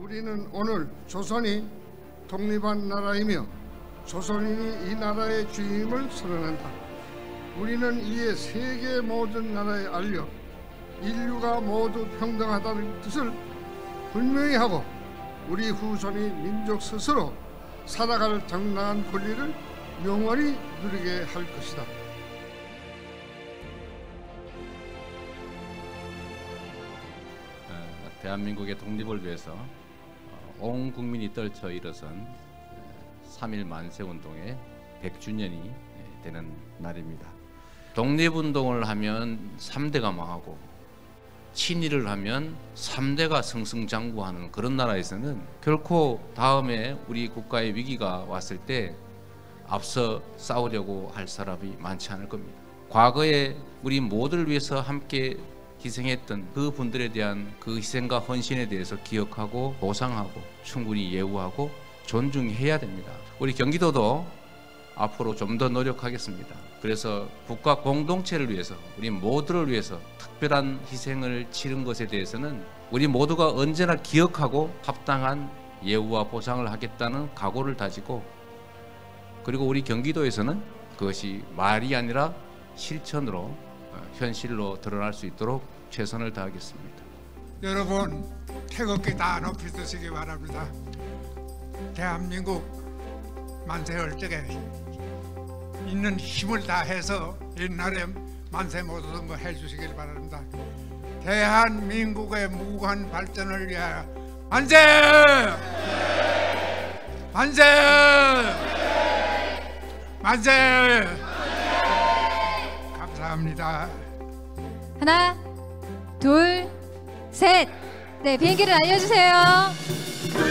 우리는 오늘 조선이 독립한 나라이며 조선인이 이 나라의 주임을 선언한다. 우리는 이에 세계 모든 나라에 알려 인류가 모두 평등하다는 뜻을 분명히 하고 우리 후손이 민족 스스로 살아갈 정당한 권리를 영원히 누리게 할 것이다. 어, 대한민국의 독립을 위해서 어, 온 국민이 떨쳐 일어선 3.1 만세운동의 100주년이 되는 날입니다. 독립운동을 하면 3대가 망하고 친일을 하면 3대가 승승장구하는 그런 나라에서는 결코 다음에 우리 국가의 위기가 왔을 때 앞서 싸우려고 할 사람이 많지 않을 겁니다. 과거에 우리 모두를 위해서 함께 희생했던 그 분들에 대한 그 희생과 헌신에 대해서 기억하고 보상하고 충분히 예우하고 존중해야 됩니다. 우리 경기도도 앞으로 좀 더 노력하겠습니다. 그래서 국가 공동체를 위해서 우리 모두를 위해서 특별한 희생을 치른 것에 대해서는 우리 모두가 언제나 기억하고 합당한 예우와 보상을 하겠다는 각오를 다지고 그리고 우리 경기도에서는 그것이 말이 아니라 실천으로 어, 현실로 드러날 수 있도록 최선을 다하겠습니다. 여러분 태극기 다 높이 드시기 바랍니다. 대한민국 만세 열적에 있는 힘을 다해서 옛날에 만세 모든 거 해주시길 바랍니다. 대한민국의 무한 발전을 위하여 만세! 만세! 만세! 감사합니다. 하나, 둘, 셋. 네, 비행기를 알려주세요.